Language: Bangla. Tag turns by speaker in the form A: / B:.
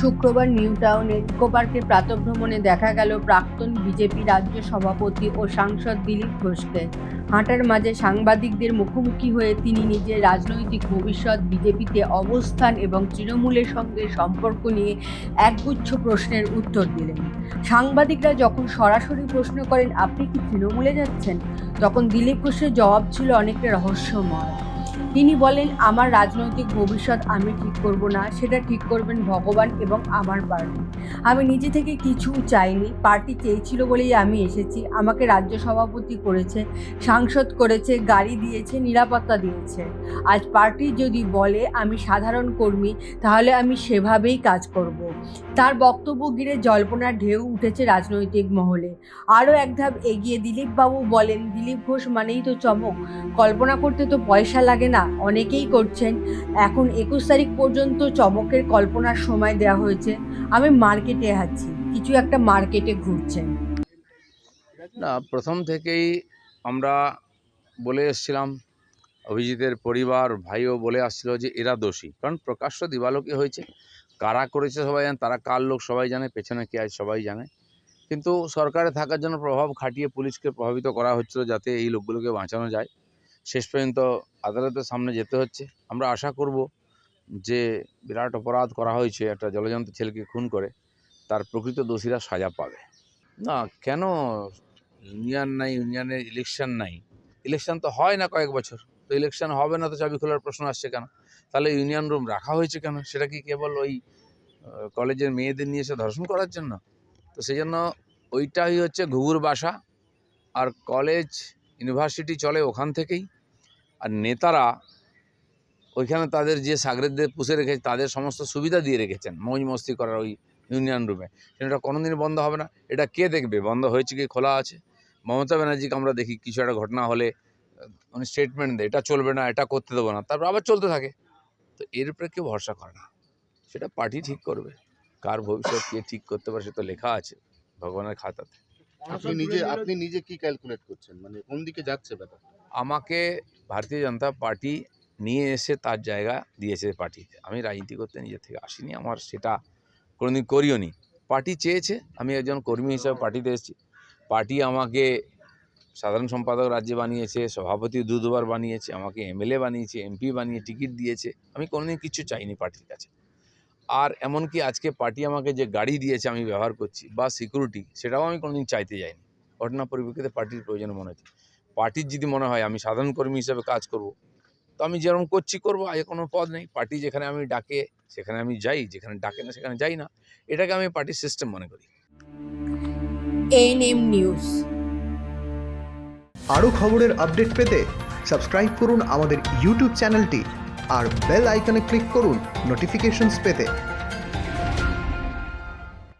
A: শুক্রবার নিউ টাউনের ইকো পার্কের প্রাতভ্রমণে দেখা গেল প্রাক্তন বিজেপি রাজ্য সভাপতি ও সাংসদ দিলীপ ঘোষকে। হাঁটার মাঝে সাংবাদিকদের মুখোমুখি হয়ে তিনি নিজের রাজনৈতিক ভবিষ্যৎ, বিজেপিতে অবস্থান এবং তৃণমূলের সঙ্গে সম্পর্ক নিয়ে একগুচ্ছ প্রশ্নের উত্তর দিলেন। সাংবাদিকরা যখন সরাসরি প্রশ্ন করেন, আপনি কি তৃণমূলে যাচ্ছেন? তখন দিলীপ ঘোষের জবাব ছিল অনেকটা রহস্যময়। তিনি বলেন, আমার রাজনৈতিক ভবিষ্যৎ আমি ঠিক করব না, সেটা ঠিক করবেন ভগবান এবং আমার পার্টি আমি নিজে থেকে কিছু চাইনি, পার্টি চেয়েছিল বলেই আমি এসেছি। আমাকে রাজ্য সভাপতি করেছে, সাংসদ করেছে, গাড়ি দিয়েছে, নিরাপত্তা দিয়েছে। আজ পার্টি যদি বলে আমি সাধারণ কর্মী, তাহলে আমি সেভাবেই কাজ করব। তার বক্তব্য ঘিরে জল্পনার ঢেউ উঠেছে রাজনৈতিক মহলে। আরও এক ধাপ এগিয়ে দিলীপবাবু বলেন, দিলীপ ঘোষ মানেই তো চমক। কল্পনা করতে তো পয়সা লাগে না অনেকেই করছেন। এখন একুশ তারিখ পর্যন্ত চমকের কল্পনার সময় দেওয়া হয়েছে। আমি মার্কেটে আছি, কিছু একটা মার্কেটে ঘুরছেন
B: না, প্রথম থেকেই আমরা বলে এসেছিলাম, অভিজিতের পরিবার, ভাইও বলে আসছিল যে এরা দোষী। কারণ প্রকাশ্য দিবালোকে হয়েছে। কারা করেছে সবাই জানে, তারা কার লোক সবাই জানে, পেছনে কে আছে সবাই জানে। কিন্তু সরকারে থাকার জন্য প্রভাব খাটিয়ে পুলিশকে প্রভাবিত করা হচ্ছিল যাতে এই লোকগুলোকে বাঁচানো যায়। শেষ পর্যন্ত আদালতের সামনে যেতে হচ্ছে। আমরা আশা করব যে বিরাট অপরাধ করা হয়েছে, একটা জলজন্ত ছেলেকে খুন করে, তার প্রকৃত দোষীরা সাজা পাবে। না, কেন? ইউনিয়ন নাই, ইউনিয়নের ইলেকশন নাই। ইলেকশন তো হয় না কয়েক বছর। তো ইলেকশন হবে না তো চাবি খোলার প্রশ্ন আসছে কেন? তাহলে ইউনিয়ন রুম রাখা হয়েছে কেন? সেটা কি কেবল ওই কলেজের মেয়েদের নিয়ে এসে ধর্ষণ করার জন্য? তো সেই জন্য ওইটাই হচ্ছে ঘুঘুর বাসা। আর কলেজ ইউনিভার্সিটি চলে ওখান থেকেই। আর নেতারা ওইখানে তাদের যে সাগরেদদের পুষে রেখেছে, তাদের সমস্ত সুবিধা দিয়ে রেখেছেন, মৌজ মস্তি করার ওই ইউনিয়ন রুমে এটা কোনোদিন বন্ধ হবে না। এটা কে দেখবে? বন্ধ হয়েছে কি? খোলা আছে? মমতা ব্যানার্জিকে আমরা দেখি, কিছু একটা ঘটনা হলে উনি স্টেটমেন্ট দেয়, এটা চলবে না, এটা করতে দেবো না। তারপর আবার চলতে থাকে। তো এর উপরে কেউ ভরসা করে না। সেটা পার্টি ঠিক করবে। কার ভবিষ্যৎ কে ঠিক করতে পারে সে তো লেখা আছে ভগবানের খাতাতে।
C: আপনি নিজে আপনি নিজে কি ক্যালকুলেট করছেন? মানে কোন দিকে যাচ্ছে ব্যাপারটা?
B: আমাকে ভারতীয় জনতা পার্টি নিয়ে এসে তার জায়গা দিয়েছে পার্টিতে। আমি রাজনীতি করতে নিজের থেকে আসিনি, আমার সেটা কোনোদিন করিও নি পার্টি চেয়েছে, আমি একজন কর্মী হিসাবে পার্টিতে এসেছি। পার্টি আমাকে সাধারণ সম্পাদক রাজ্যে বানিয়েছে, সভাপতি দু দুবার বানিয়েছে, আমাকে এমএলএ বানিয়েছে, এমপি বানিয়ে টিকিট দিয়েছে। আমি কোনোদিন কিছু চাইনি পার্টির কাছে। আর এমনকি আজকে পার্টি আমাকে যে গাড়ি দিয়েছে আমি ব্যবহার করছি বা সিকিউরিটি সেটাও আমি কোনোদিন চাইতে যাইনি। ঘটনা পরিপ্রেক্ষিতে পার্টির প্রয়োজন মনে হচ্ছে। পার্টির যদি মনে হয় আমি সাধারণ কর্মী হিসাবে কাজ করব তো আমি যেরকম করছি করব আগে কোনো পদ নেই। পার্টি যেখানে আমি ডাকে সেখানে আমি যাই যেখানে ডাকে না সেখানে যাই না। এটাকে আমি পার্টির সিস্টেম মনে করি।
A: এন এম নিউজ
D: আরও খবরের আপডেট পেতে সাবস্ক্রাইব করুন আমাদের ইউটিউব চ্যানেলটি আর বেল আইকনে ক্লিক করুন নোটিফিকেশনস পেতে।